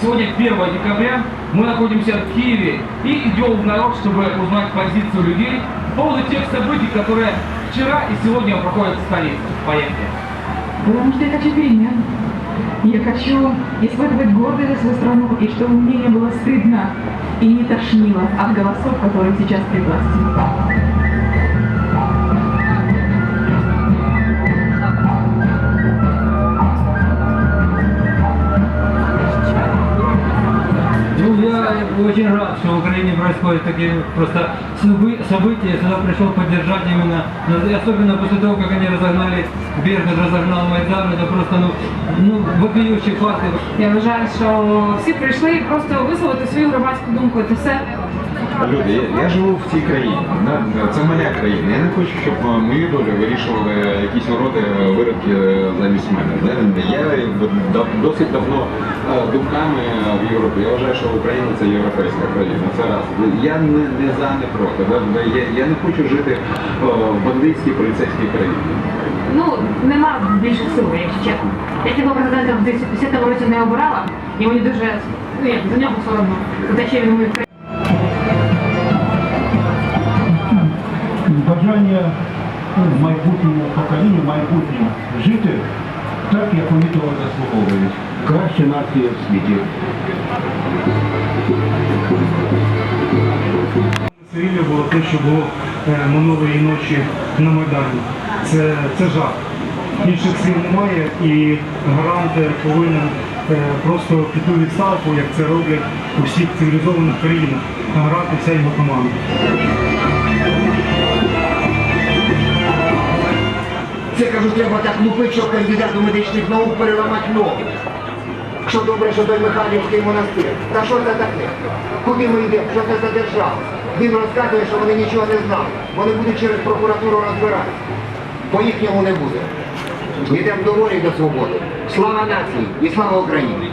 Сегодня 1 декабря, мы находимся в Киеве и идем в народ, чтобы узнать позицию людей по поводу тех событий, которые вчера и сегодня проходят в столице. Поехали. Потому что я хочу перемен. Я хочу испытывать гордость за свою страну, и чтобы мне не было стыдно и не тошнило от голосов, которые сейчас при власти. очень рад, что в Украине происходят такие просто собы- события. Сюда пришел поддержать именно, ну, и особенно после того, как они разогнали, Беркут разогнал Майдан, это просто, ну, ну вопиющий факт. Я вважаю, що всі прийшли просто висловити свою громадську думку. Це все. Люди, я, я живу в цій країні. Це моя країна. Я не хочу, щоб е, мою долю вирішували якісь уроди е, виродки е, замість мене. Я досить давно думками в Європі. Я вважаю, що Україна це європейська країна. Це раз. Я не, не за, не проти. Я, я не хочу жити в бандитській поліцейській країні. Ну нема більших сил, якщо чесно. Я цього президента в 2010 році не обирала, і мені дуже ну як за нього соромно. За те, що він мою бажання ну, майбутньому поколінню, майбутнім жити так, як вони того заслуговують. Краща нація в світі. Свавілля було те, що було е, минулої ночі на Майдані. Це, це жах. Інших слів немає і гарант повинен е, просто піти відставку, як це роблять у всіх цивілізованих країнах. Гарант і вся його команда. Кажу, треба так лупити, щоб кандидату медичних наук переламати ноги. Що добре, що той Михайлівський монастир. Та що це таке? Куди ми йдемо? Що це за держава? Він розказує, що вони нічого не знали. Вони будуть через прокуратуру розбиратися. По їхньому не буде. Йдемо до волі до свободи. Слава нації і слава Україні!